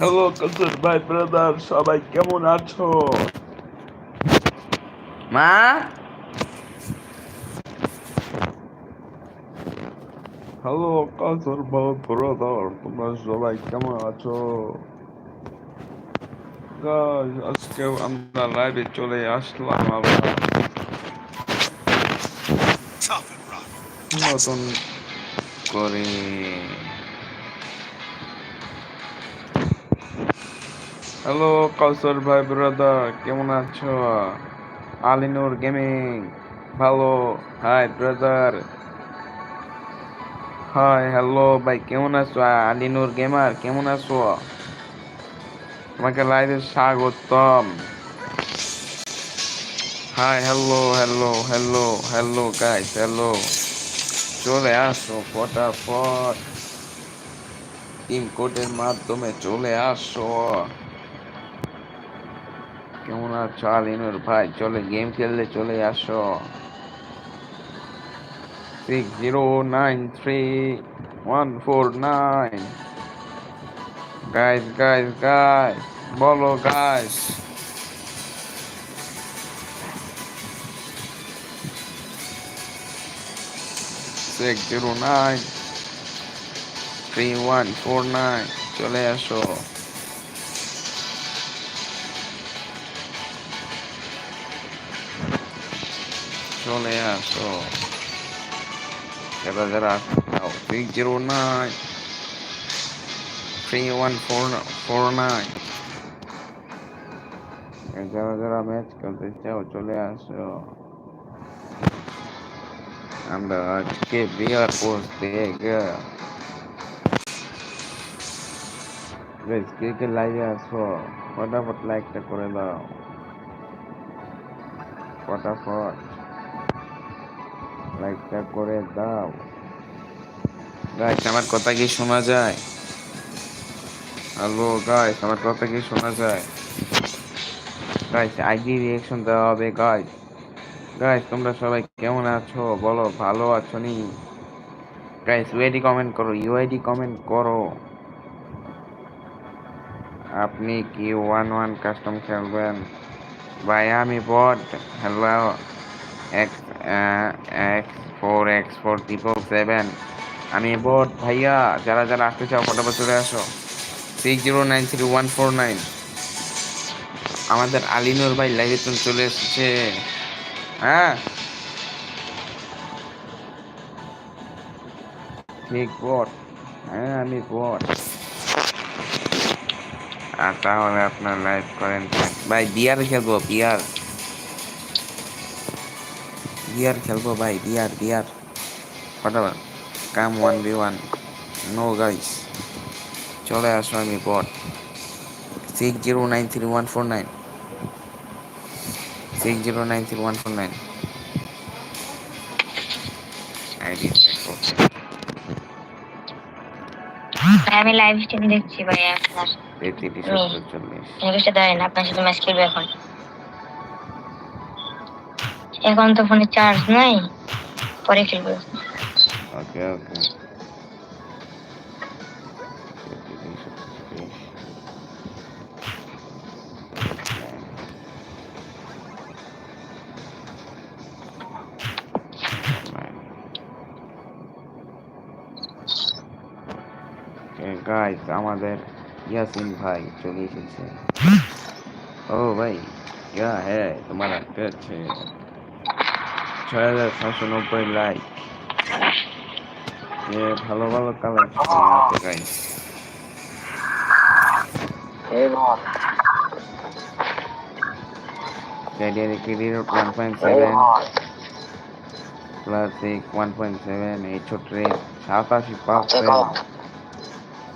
Hello কসুর ভাই brother সবাই কেমন আছো? মা? হ্যালো কসুর ভাই ব্রাদার তোমরা সবাই কেমন আছো? গাইস আজকে আমরা লাইভে চলে আসলাম আবার। নতুন করে। হ্যালো কাউসার ভাই ব্রাদার কেমন আছো? আলিনুর গেমিং ভালো হাই ব্রাদার হাই হ্যালো ভাই, কেমন আছো? আলিনুর গেমার কেমন আছো? তোমাকে লাইভে স্বাগতম। Hi hello hello hello hello guys hello চলে আসো, ফটাফট। টিম কোডের মাধ্যমে চলে আসো। কেমন আছো আলিনুর ভাই, চলে গেম খেললে চলে আসো। Six zero nine three one four nine বলো guys six zero nine three one four nine চলে আসো। চলে আসো। যারা যারা six zero nine three one four four nine যারা যারা ম্যাচ খেলতে চাও, চলে আসো। আমরা আজকে বিয়ার পোস্ট গাইস কে কে লাইভে আসো? ফটাফট লাইকটা করে দাও। ফটাফট। লাইকটা করে দাও। গাইস আমার কথা কি শোনা যায়? হ্যালো গাইস আমার কথা কি শোনা যায়? গাইস আইডি রিঅ্যাকশন দেওয়া হবে গাইস গাইস তোমরা সবাই কেমন আছো? বলো, ভালো আছো নি? গাইস ইউআইডি কমেন্ট করো ইউআইডি কমেন্ট করো। আপনি কি ওয়ান ওয়ান কাস্টম খেলবেন? ভাই, আমি bot hello X X four X four triple seven আমি বট ভাইয়া, যারা যারা আসতে চাও, ফটোফট চলে আসো। Six zero nine three one four nine আমাদের আলিনুর ভাই লাইভে তো চলে এসেছে। হ্যাঁ? ঠিক বট হ্যাঁ আমি বট আর তাহলে আপনার লাইভ করেন। ভাই বিয়ার খেলব বিয়ার বিয়ার খেলব ভাই বিয়ার বিয়ার। ফটাফট come one v one no guys চলে আসো আমি bot six zero nine three one four nine six zero nine three one four nine ID আমি লাইভ স্ট্রিম দেখছি ভাই আপনার। তেত্রিশ হুম। সত্তর চল্লিশ আপনার সাথে ম্যাচ খেলবে এখন। এখন তো ফোনে চার্জ নাই পরে খেলবে ওকে ওকে তেত্রিশ সত্তর চল্লিশ গাইস আমাদের ইয়াসিন ভাই চলে এসেছে ও ভাই क्या है तुम्हारा टच है ছয় হাজার ছশো নব্বই লাইক এ ভালো ভালো কালেকশন আছে guys career career one point seven plus এক ওয়ান পয়েন্ট সেভেন এই ছোট্ট সাতাশি পার্সেন্ট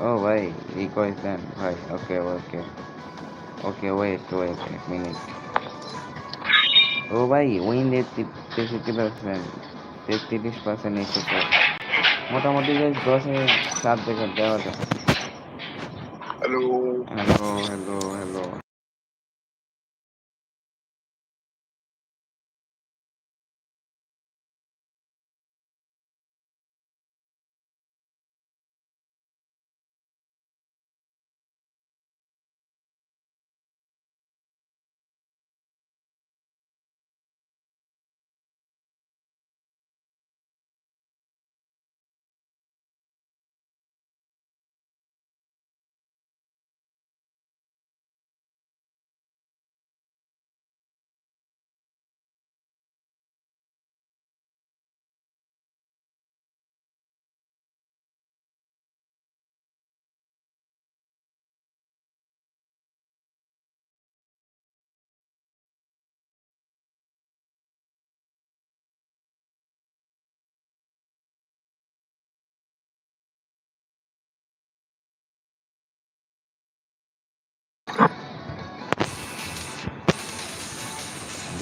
ও ভাই এই কয়েছেন ভাই okay okay okay wait wait এক মিনিট ও ভাই উইন্ডের তেষট্টি পার্সেন্ট তেত্রিশ পার্সেন্ট এসেছে মোটামুটি দশে সাত দেখার দেওয়া যায় হ্যালো হ্যালো হ্যালো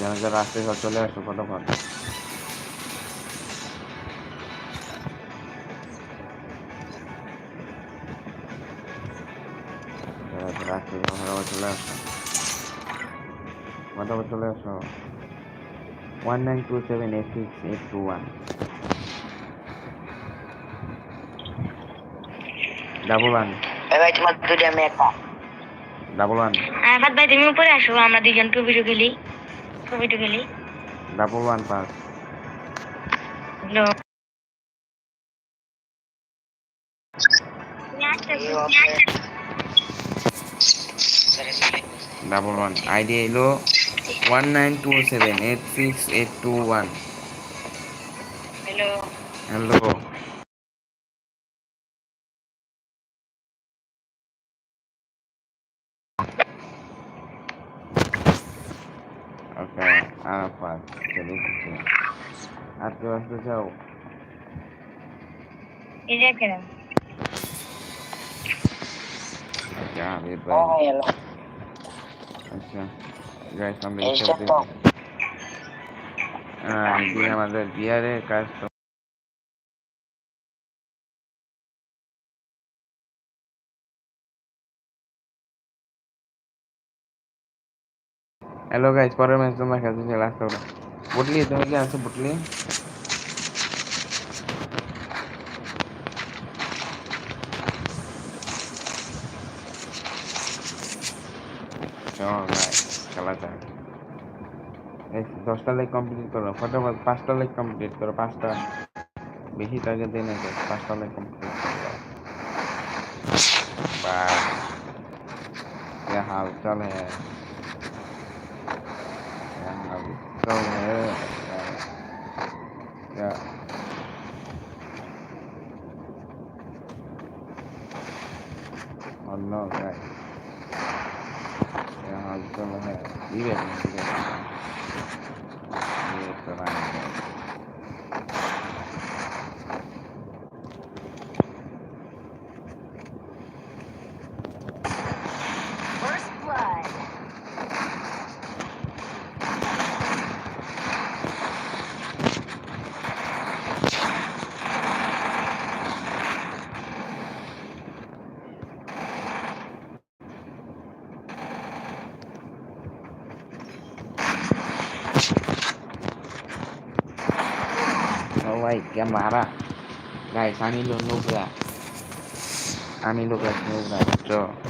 যারা যারা আসতে সব চলে আসো ফটোফট। যারা যারা আসতে ফটোফট চলে আসো। ফটোফট চলে আসো। One nine two seven eight six eight two one double one এ ভাই তোমার দুটো আমি একা ডাবল ওয়ান ভাই তুমি উপরে আসো আমরা দুজন টুবিটু খেলি টুবিটু খেলি double one pass hello double one ID এলো one nine two seven eight six eight two one hello hello okay Arafat চলে এসেছে আর কেউ আসতে চাও এই যে কেন ওকে আবির ও ভাই এলো আচ্ছা গাইস আমরা এই এই সব তো দিয়ে আমাদের বিয়ারের কাজ তো হ্যালো গাইস পরের ম্যাচ তোমরা খেলতে চলে আসতে পারো বুটলি তুমি কি আছো বুটলি চলো গাইস খেলা যাক এই দশটা লাইক কমপ্লিট করো ফটোফট পাঁচটা লাইক কমপ্লিট করো পাঁচটা বেশি টার্গেট দিই না guys, পাঁচটা লাইক কমপ্লিট করো বাস क्या हाल चाल है क्या हाल चाल है cámara. Guys, I need to know that. I need to get new that. So.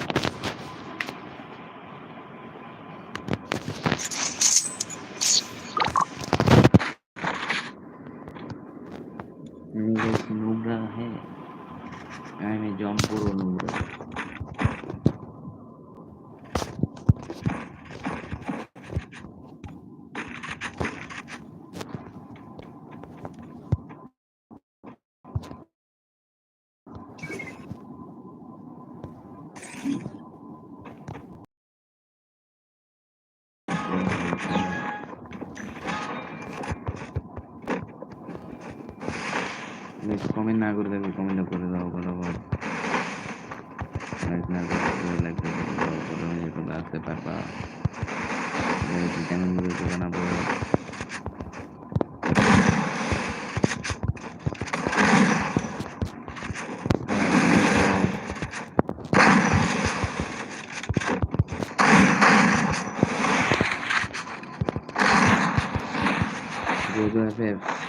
Comment না করে দেবে, কমেন্ট করে দাও বরাবর লাইক না করে লাইক করে দাও প্রথমে তোমরা আসতে পারবা। চ্যানেল ভিডিও বানাবো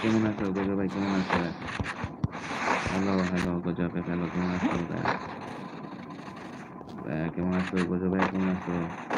কেমন আছো? গোজো ভাই, কেমন আছো hello hello Gojo FF hello কেমন আছো ভাই ভাই, কেমন আছো গোজো ভাই কেমন আছো First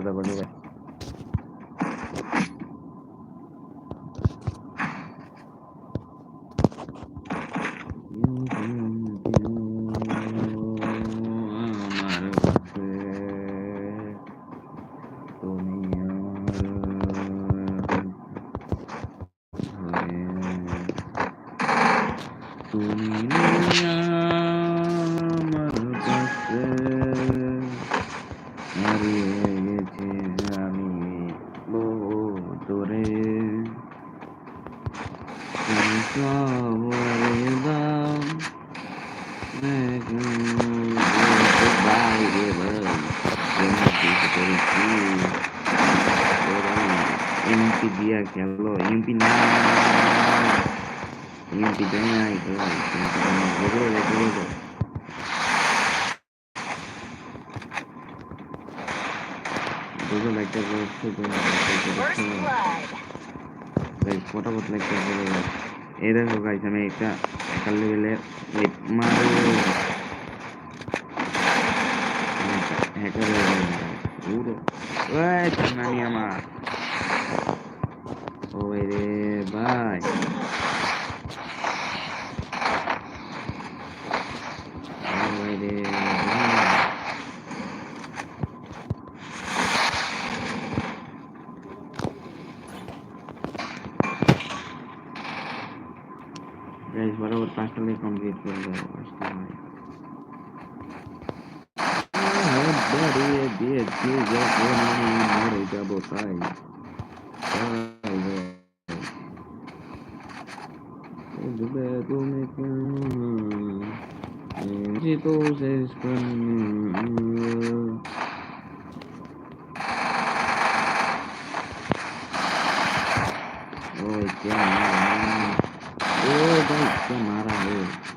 Trata con গাইস ফটাফট লাইকটা করে দাও এই দেখো গাইস আমি একটা লেভেলে মারো হ্যাকার পুরো নানি আমার। ওই রে ভাই। ওই রে। midfielder or something. Oh, buddy, it did. Dude, that one double time. Oh, yeah. The bad will make and she goes as from Oh, it's getting out of here. Oh, it's getting out of here.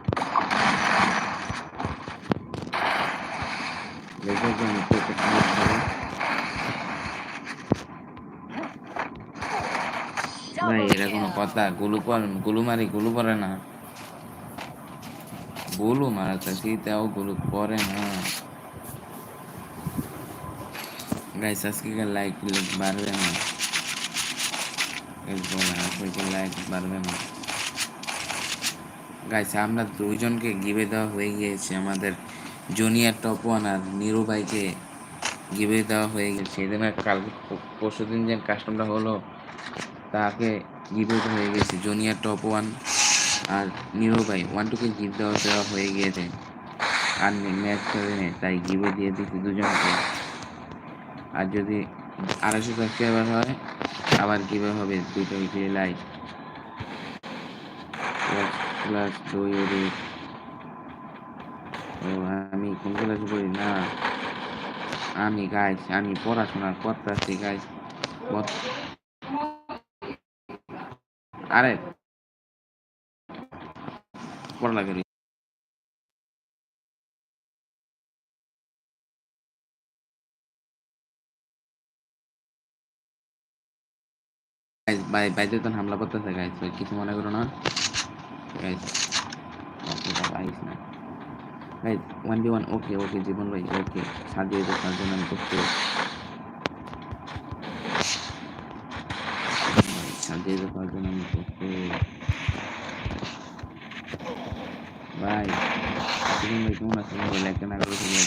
কথা, গুলু গুলু মারি, গুলু পরে না। গুলু মারা চাষি তাও গুলু পরে না। গাইস আজকে লাইক বাড়বে না। লাইক বাড়বে না। গাইছে আমরা দুইজনকে গিবে দেওয়া হয়ে গিয়েছে। আমাদের জুনিয়র টপ ওয়ান আর নিরু ভাইকে গিবে দেওয়া হয়ে গেছে সেদিন কালকে পরশু দিন যে কাস্টমটা হলো, তাকে গিবে হয়ে গেছে। জুনিয়র টপ ওয়ান আর নিরু ভাই ওয়ান টুকে গিফট দেওয়া দেওয়া হয়ে গিয়েছে আর ম্যাচ খেলে তাই গিবে দিয়ে দিচ্ছি দুজনকে। আর যদি আড়াইশো সাবস্ক্রাইবার হয়, আবার গিবে হবে দুটো লাইক ক্লাস দুই আমি কোন ক্লাসে পড়ি? না, আমি গাইস আমি পড়াশোনা করতেছি গাইস আরে পড়ালা করি। ভাই বাইরে তো হামলা করতেছে গাইস কিছু মনে করো না। Oke guys nah guys, one by one oke oke জীবন ভাই ওকে সাজিয়ে তো জন্য আমি করতে সাজিয়ে তো তার জন্য আমি করতে ভাই জীবন ভাই কেমন আছেন ভাই লাইক না করে চলে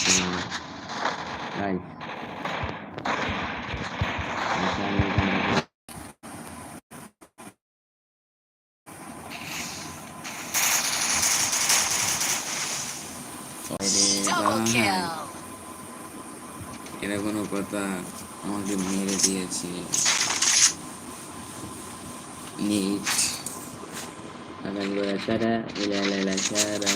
গাইস এটা কোনো কথা আমাকে মেরে দিয়েছে NEET akan gue cara ila ila cara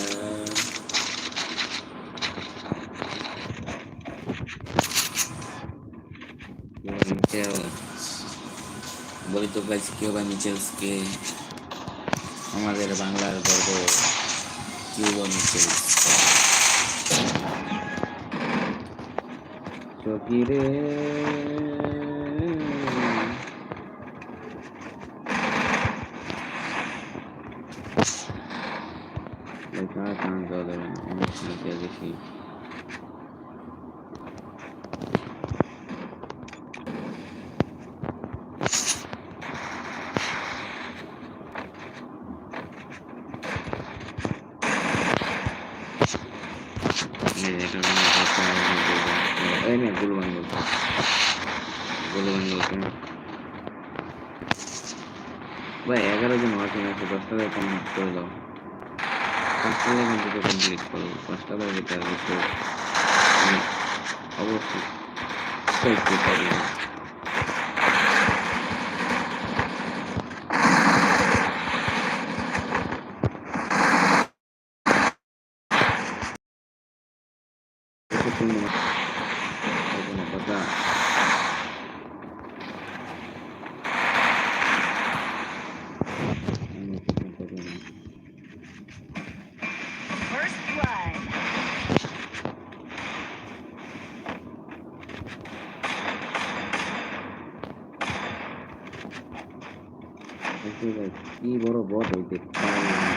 Michel বলি তো গাছ কিউবা মিচেলসকে আমাদের বাংলার গর্ব কিউবা মিচেলস চকিরে দেখা কান যাওয়া যাবে না অনেক নিচে গেছি এই এটা কোনো কথা এই নে গুলো বাংলো গুলো বাংলো ভাই এগারো জন ওয়াচিং আছে দশটা করে কমপ্লিট করে দাও পাঁচটা করে কিন্তু কমপ্লিট করো পাঁচটা করে যেতে হবে তো আমি অবশ্যই করতে পারব Eso es কি বড় বট হইতে পারে না।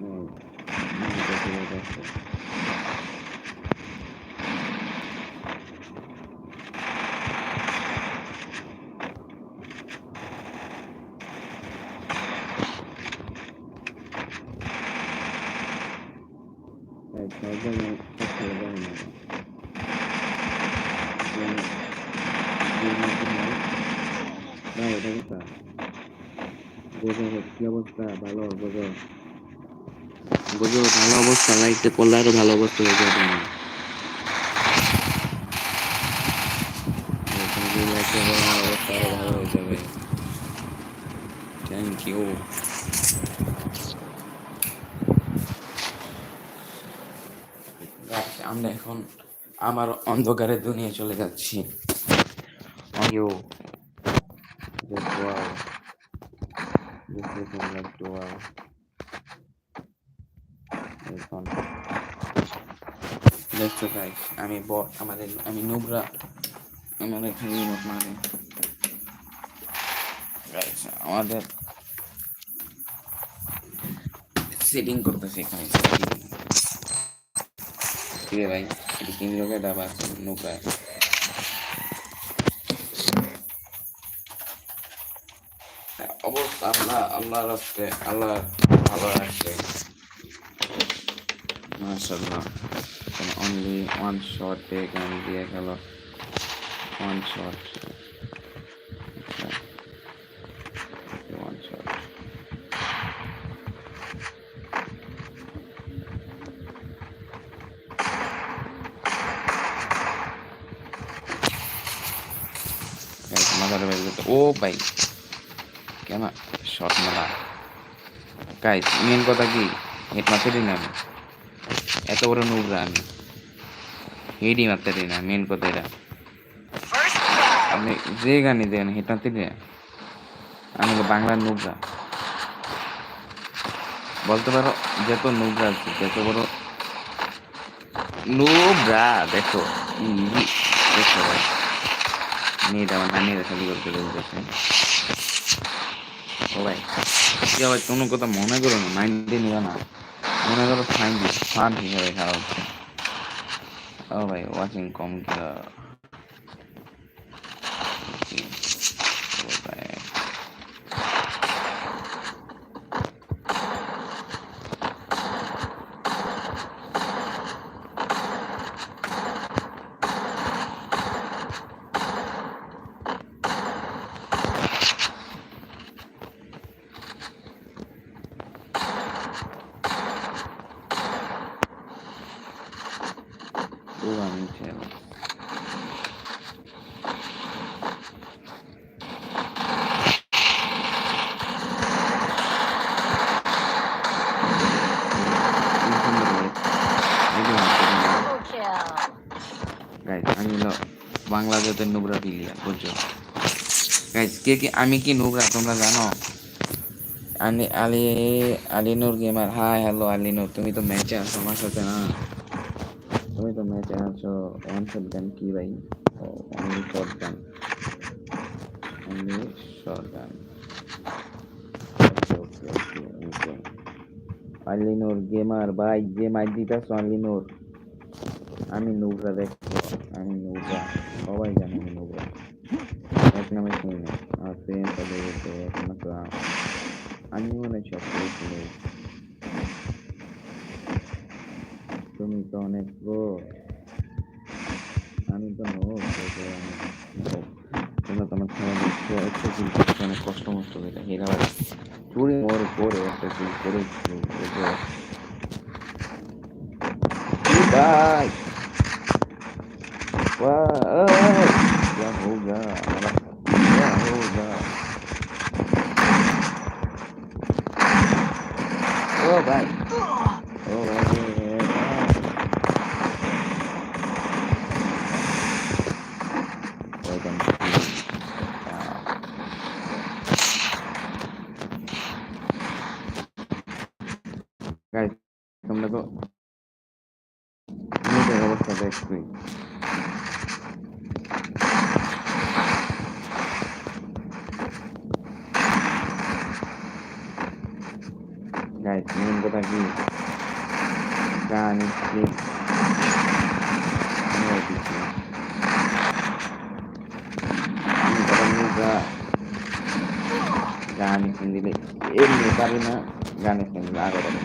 ও, আমি তো চলে যাচ্ছে। গোজো, কি অবস্থা ভালো ভালো অবস্থা লাইকতে করলে আরও ভালো অবস্থা হয়ে যাবে অবস্থা ভালো হয়ে যাবে থ্যাংক ইউ Guys, আমরা এখন আমার অন্ধকারে দুনিয়া চলে যাচ্ছি. এখন দেখছ গাইস আমি বট আমাদের, আমি নোবরা, আমার এখানে রিমোট আমাদের সেটিং করতেছে এখানে। ভাই? এটি তিন লোকের দাবা আছে নৌকায় অবস্থা আল্লাহ আল্লাহ রাস্তে আল্লাহ ভালো রাখছে মাশাল্লাহ অনলি ওয়ান শট এখানে দিয়ে গেল ওয়ান শট ওয়ান শট মাথার বাইরে ও ভাই কেন শট মারা গাইস মেন কথা কি? হেড মারতে না আমি। এত বড় নুবরা আমি। হেডই মারতে দিই না মেন কথা এটা. আপনি যে গানই দেন হেড মারতে দিই না। আমি হলো বাংলার নুবরা বলতে পারো, যত নুবরা আছে, যত বড় নুবরা দেখো দেখো। মেয়েটা আমার নানিরা খালি করতে বলতেছে ভাই। কি কোনো কথা মনে করো না মাইন্ডে নিও না। মনে করো ফাইন ফান হিসাবে খাওয়া হচ্ছে ও ভাই ওয়াচিং কম কিয়া ও ভাই ও আমি ছেলে Double kill. গাইজ আমি হলো বাংলাদেশের নুবরা পিলিয়া বুঝছ? গাইজ কে কি আমি কি নুবরা তোমরা জানো? Ali Ali Alinur gamer hi hello Alinur, তুমি তো ম্যাচে আছো, আমার সাথে না? তুমি তো ম্যাচে আছো ওয়ান শট গান কি ভাই? Only short gun only short gun Alinur gamer ভাই মাইক দিতেছো, আলিনুর। আমি নোবরা দেখছ। আমি নোবরা সবাই জানে আমি নোবরা এক নামে চিনি না। আমার ফ্রেন্ড তাদের একমাত্র আমি মনে সব করেছিল তুমি তো অনেক গো আমি তো নো তোমরা তো খেলা একটা জিনিস অনেক কষ্ট মষ্ট হয়ে হেরা চুরি, মোর, করে একটা জিনিস করে भाई Wow. Yahoo, Yahoo, Yahoo. Oh, bye. Oh, bye. তোমরা তো অবস্থা দেখবে গাইস মেন কথা কি গান স্ক্রিপ গান স্ক্রিন দিলে এমনি পারি না গান স্ক্রিন দিলে আরও পারি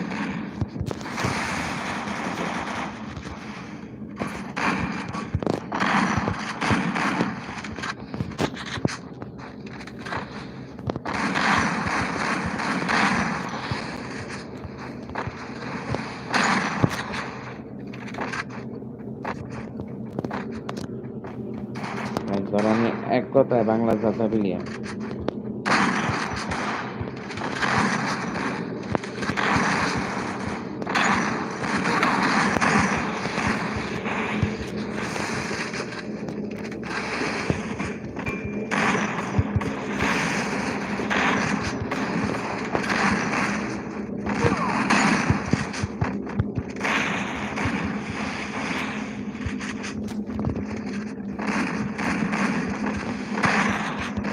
না আর ধরো আমি এক কথায় বাংলা বিলিয়ে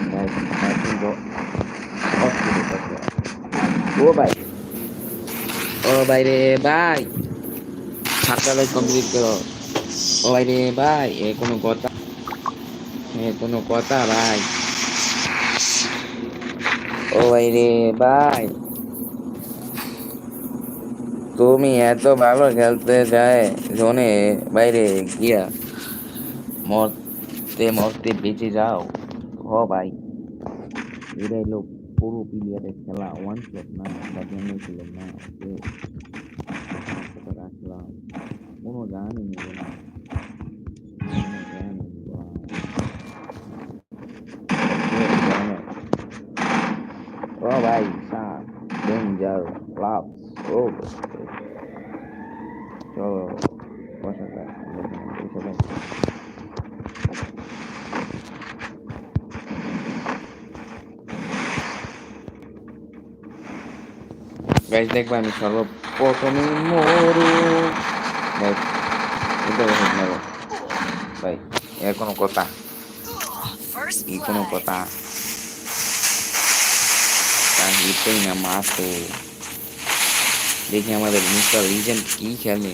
Guys, I can go off to the bus. ও ভাই ও ভাই রে ভাই সাতটা কমপ্লিট করো। ও ভাই রে ভাই এ কোনো কথা, এ কোনো কথা ভাই ও ভাই রে ভাই তুমি এত ভালো খেলতে যায়, জোনে, বাইরে গিয়া মরতে মরতে বেঁচে যাও। হ ভাই এটা হলো পুরো প্লেয়ারের খেলা। ওয়ান শট না বাদিয়ানো ছিল না। যে সেটা রাখলাম কোনো গানই নেব না কোনো গানই নেব না। ও ভাই সাত ডেঞ্জার লাভ ও চলো বসা যাক সবাই গাইজ দেখবে আমি সর্বপ্রথমে মরু নেব ভাই এর কোনো কথা এই কোনো কথা হিটেই না মাসে দেখি আমাদের মিস্টার লিজেন্ড কি খেলে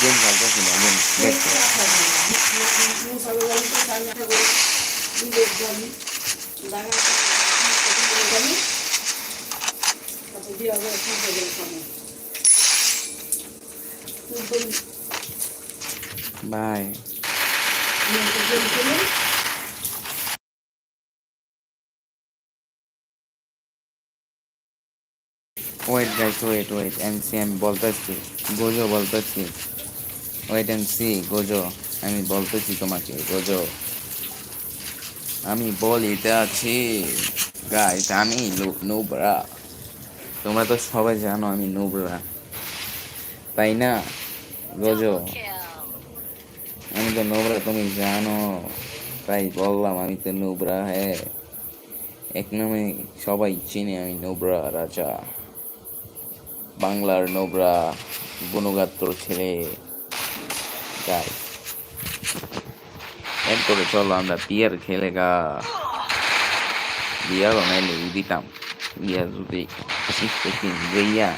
গেম খেলতেছি না গেম দেখতে bye wait guys wait wait and see আমি বলতেছি। গোজো বলতেছি। ওয়েট এন্ড সি গোজো আমি বলতেছি তোমাকে গোজো আমি বলিতে আছি গাইস আমি নুবরা। তোমরা তো সবাই জানো আমি নুবরা। তাই না গোজো আমি তো নোবরা, তুমি জানো। তাই বললাম, আমি তো নোবরা হ্যাঁ। এক নামে সবাই চিনে আমি নোবরা রাজা। বাংলার নোবরা গুণগাত্র ছেলে গাই এরপরে চলো আমরা বিয়ার খেলে গা বিয়ারও নাইলে দিতাম বিয়ার যদি শিখতে গইয়া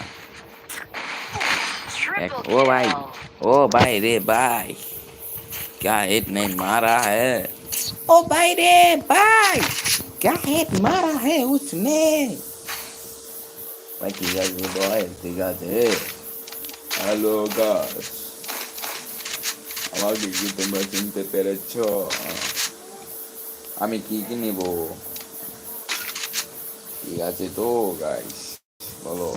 एक Triple ओ भाई kill. ओ भाई रे भाई क्या हिट नहीं मारा है ओ भाई रे भाई क्या हिट मारा है उसने ভাই ঠিক আছে ভাই ঠিক আছে হ্যালো গাছ আমাকে কি তোমরা চিনতে পেরেছ আমি কি কি নেব ঠিক আছে তো গাইস বলো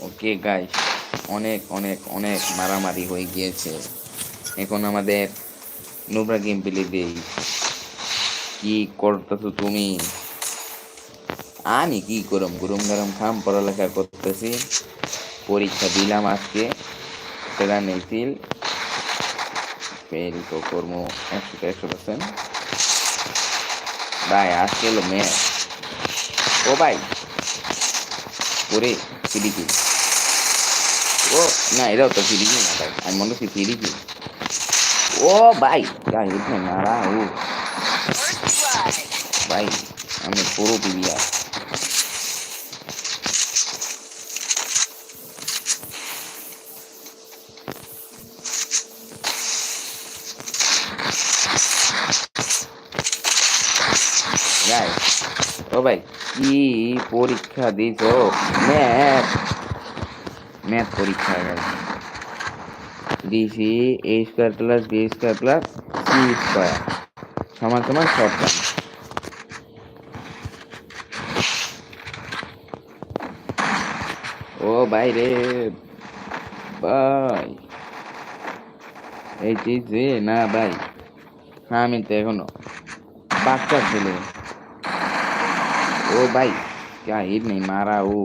ওকে গাইস অনেক অনেক অনেক মারামারি হয়ে গিয়েছে এখন আমাদের নোবরা গেম প্লে দেই কি করতেছো তুমি আমি কি করম? গরম গরম খাম, পড়ালেখা করতেছি। পরীক্ষা দিলাম আজকে। সেটা নেইছিল ফেল তো করব একশো একশো পার্সেন্ট ভাই, আজকে এলো ম্যাচ ও ভাই, ওরে সিডিপি ও, না, এটাও তো সিডিপি না ভাই। আমি মনে করছি সিডিপি ও ভাই নেই মারা ও। ভাই, আমি পুরো প্লেয়ার যাই ভাই কি পরীক্ষা দিছ? ম্যাথ। ম্যাথ পরীক্ষা দিছি A square plus, B square plus, C square. সমান সমান শর্ট ও ভাই রে ভাই এই চিজে না ভাই হ্যাঁ আমি তো এখনও বাচ্চা ছেলে। ও ভাই क्या हिट नहीं मारा ও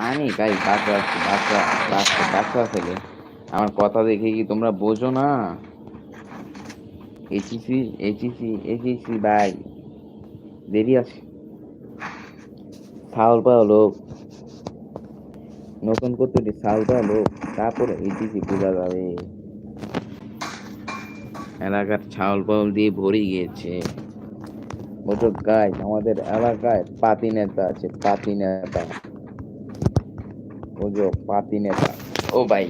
আমি গাই বাচ্চা আছি বাচ্চা বাচ্চা বাচ্চা ছেলে আমার কথা দেখে কি তোমরা বোঝো না এইচসি এইচসি এইচসি ভাই দেরি আছে ফাউল পাওয়া লোক নতুন করতে সাউল পাওয়া লোক তারপরে এইচসি বোঝা যাবে এলাকার ছাউল পাউল দিয়ে ভরে গিয়েছে বলছো গাই আমাদের এলাকায় পাতি নেতা আছে পাতি নেতা। বুঝো পাতি নেতা। ও ভাই।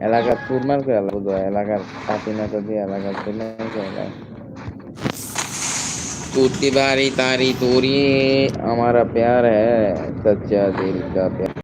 এলাকার চুরমার করে বুঝো এলাকার পাতি নেতা দিয়ে এলাকার চুরমার করে তুতি বাড়ি তারি তুরি। আমার প্যার হ্যাঁ সচ্চা দিল কা